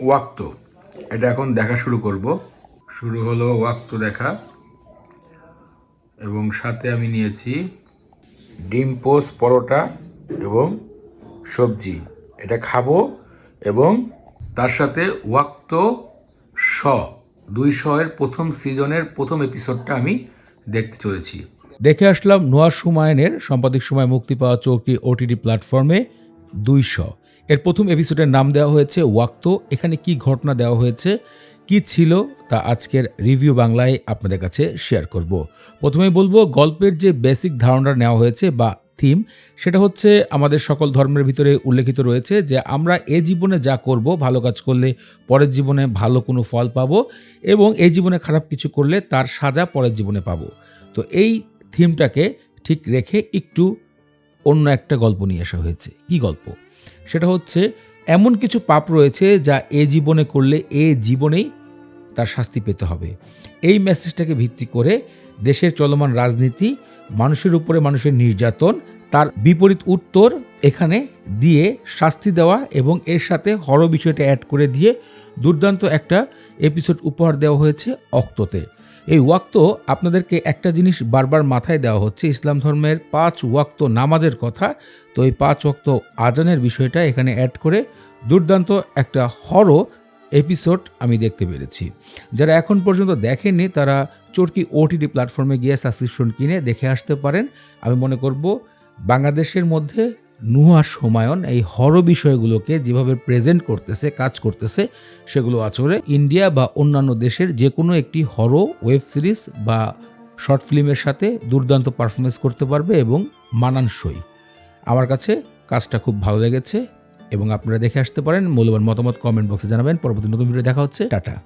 ওয়াক্ত। এটা এখন দেখা শুরু করব। শুরু হলো ওয়াক্ত দেখা। এবং সাথে আমি নিয়েছি ডিম পোস্ট পরোটা এবং সবজি। এটা খাব এবং তার সাথে ওয়াক্ত শ। দুই শ এর প্রথম সিজনের প্রথম এপিসোডটা আমি দেখতে চলেছি। দেখে আসলাম নোয়ার সুমায়নের সম্পাদিক সময় মুক্তি পাওয়া চৌকি ওটিটি প্ল্যাটফর্মে দুইশো এর প্রথম এপিসোডের নাম দেওয়া হয়েছে ওয়াক্ত। এখানে কি ঘটনা দেওয়া হয়েছে, কি ছিল, তা আজকের রিভিউ বাংলায় আপনাদের কাছে শেয়ার করব। প্রথমেই বলব, গল্পের যে বেসিক ধারণা নেওয়া হয়েছে বা থিম সেটা হচ্ছে আমাদের সকল ধর্মের ভিতরে উল্লেখিত রয়েছে যে আমরা এ জীবনে যা করব, ভালো কাজ করলে পরের জীবনে ভালো কোনো ফল পাবো এবং এই জীবনে খারাপ কিছু করলে তার সাজা পরের জীবনে পাবো। তো এই থিমটাকে ঠিক রেখে একটু অন্য একটা গল্প নিয়ে আসা হয়েছে। কি গল্প? সেটা হচ্ছে, এমন কিছু পাপ রয়েছে যা এ জীবনে করলে এ জীবনেই তার শাস্তি পেতে হবে। এই মেসেজটাকে ভিত্তি করে দেশের চলমান রাজনীতি, মানুষের উপরে মানুষের নির্যাতন, তার বিপরীত উত্তর এখানে দিয়ে শাস্তি দেওয়া এবং এর সাথে হর বিষয়টা অ্যাড করে দিয়ে দুর্দান্ত একটা এপিসোড উপহার দেওয়া হয়েছে অক্ততে এই ওয়াক্ত আপনাদেরকে একটা জিনিস বারবার মাথায় দেওয়া হচ্ছে, ইসলাম ধর্মের পাঁচ ওয়াক্ত নামাজের কথা। তো এই পাঁচ ওয়াক্ত আজানের বিষয়টা এখানে অ্যাড করে দুর্দান্ত একটা হর এপিসোড আমি দেখতে পেরেছি। যারা এখন পর্যন্ত দেখেননি, তারা চরকি ওটিটি প্ল্যাটফর্মে গিয়ে সাবস্ক্রিপশন কিনে দেখে আসতে পারেন। আমি মনে করব, বাংলাদেশের মধ্যে নুহা সমায়ন এই হর বিষয়গুলোকে যেভাবে প্রেজেন্ট করতেছে, কাজ করতেছে, সেগুলো আচরে ইন্ডিয়া বা অন্যান্য দেশের যে কোনো একটি হর ওয়েব সিরিজ বা শর্ট ফিল্মের সাথে দুর্দান্ত পারফরমেন্স করতে পারবে এবং মানানসই। আমার কাছে কাজটা খুব ভালো লেগেছে এবং আপনারা দেখে আসতে পারেন। মূল্যবান মতামত কমেন্ট বক্সে জানাবেন। পরবর্তী নতুন ভিডিও দেখা হচ্ছে। টাটা।